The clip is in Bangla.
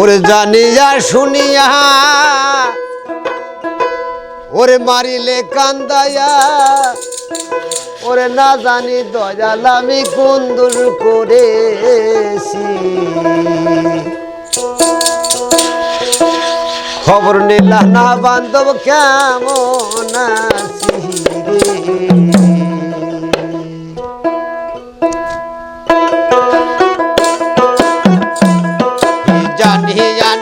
ওরে জানিয়া শুনিয়া, ওরে মারিলে কান্দায়া ওরে না জানি দয়াল আমি কোন দূর করেছি। খবর নিলা না বান্ধব কেমন আছি রে। Yeah.